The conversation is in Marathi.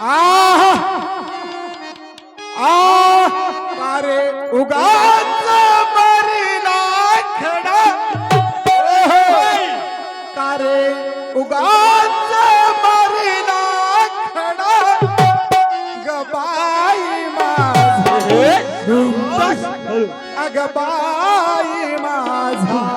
आह! आह! उगाच मरिला खडा. कारे उगाच मरिला खडा. गबाई माझे. अगबाई माझा.